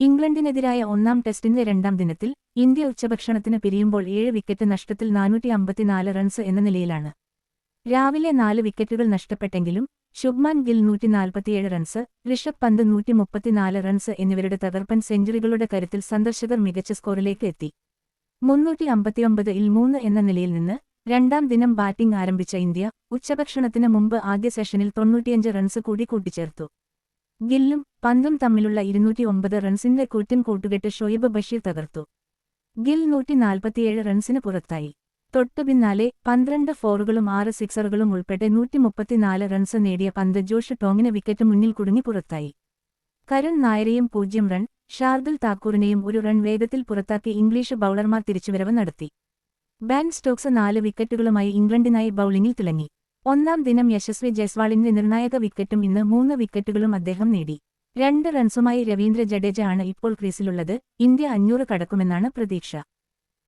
ഇംഗ്ലണ്ടിനെതിരായ ഒന്നാം ടെസ്റ്റിന്റെ രണ്ടാം ദിനത്തിൽ ഇന്ത്യ ഉച്ചഭക്ഷണത്തിന് പിരിയുമ്പോൾ ഏഴ് വിക്കറ്റ് നഷ്ടത്തിൽ നാനൂറ്റി അമ്പത്തിനാല് റൺസ് എന്ന നിലയിലാണ്. രാവിലെ നാല് വിക്കറ്റുകൾ നഷ്ടപ്പെട്ടെങ്കിലും ശുഭ്മാൻ ഗിൽ നൂറ്റി നാൽപ്പത്തിയേഴ് റൺസ് ഋഷഭ് പന്ത് നൂറ്റി മുപ്പത്തിനാല് റൺസ് എന്നിവരുടെ തകർപ്പൻ സെഞ്ചുറികളുടെ കരുത്തിൽ സന്ദർശകർ മികച്ച സ്കോറിലേക്ക് എത്തി. മുന്നൂറ്റി അമ്പത്തിയൊമ്പത് ഇൽ മൂന്ന് എന്ന നിലയിൽ നിന്ന് രണ്ടാം ദിനം ബാറ്റിംഗ് ആരംഭിച്ച ഇന്ത്യ ഉച്ചഭക്ഷണത്തിന് മുമ്പ് ആദ്യ സെഷനിൽ തൊണ്ണൂറ്റിയഞ്ച് റൺസ് കൂടി കൂട്ടിച്ചേർത്തു. ഗില്ലും പന്തും തമ്മിലുള്ള ഇരുന്നൂറ്റി ഒമ്പത് റൺസിന്റെ കൂറ്റൻ കൂട്ടുകെട്ട് ഷൊയ്ബ് ബഷീർ തകർത്തു. ഗിൽ നൂറ്റി നാൽപ്പത്തിയേഴ് റൺസിന് പുറത്തായി. തൊട്ടു പിന്നാലെ പന്ത്രണ്ട് ഫോറുകളും ആറ് സിക്സറുകളും ഉൾപ്പെടെ നൂറ്റി മുപ്പത്തിനാല് റൺസ് നേടിയ പന്ത് ജോഷ് ടോങ്ങിന് വിക്കറ്റ് മുന്നിൽ കുടുങ്ങി പുറത്തായി. കരുൺ നായരെയും പൂജ്യം റൺ ഷാർദുൽ താക്കൂറിനെയും ഒരു റൺ വേഗത്തിൽ പുറത്താക്കി ഇംഗ്ലീഷ് ബൌളർമാർ തിരിച്ചുവരവ് നടത്തി. ബാൻ സ്റ്റോക്സ് നാല് വിക്കറ്റുകളുമായി ഇംഗ്ലണ്ടിനായി ബൌളിംഗിൽ തിളങ്ങി. ഒന്നാം ദിനം യശസ്വി ജയ്സ്വാളിന്റെ നിർണായക വിക്കറ്റും ഇന്ന് മൂന്ന് വിക്കറ്റുകളും അദ്ദേഹം നേടി. രണ്ട് റൺസുമായി രവീന്ദ്ര ജഡേജ ആണ് ഇപ്പോൾ ക്രീസിലുള്ളത്. ഇന്ത്യ അഞ്ഞൂറ് കടക്കുമെന്നാണ് പ്രതീക്ഷ.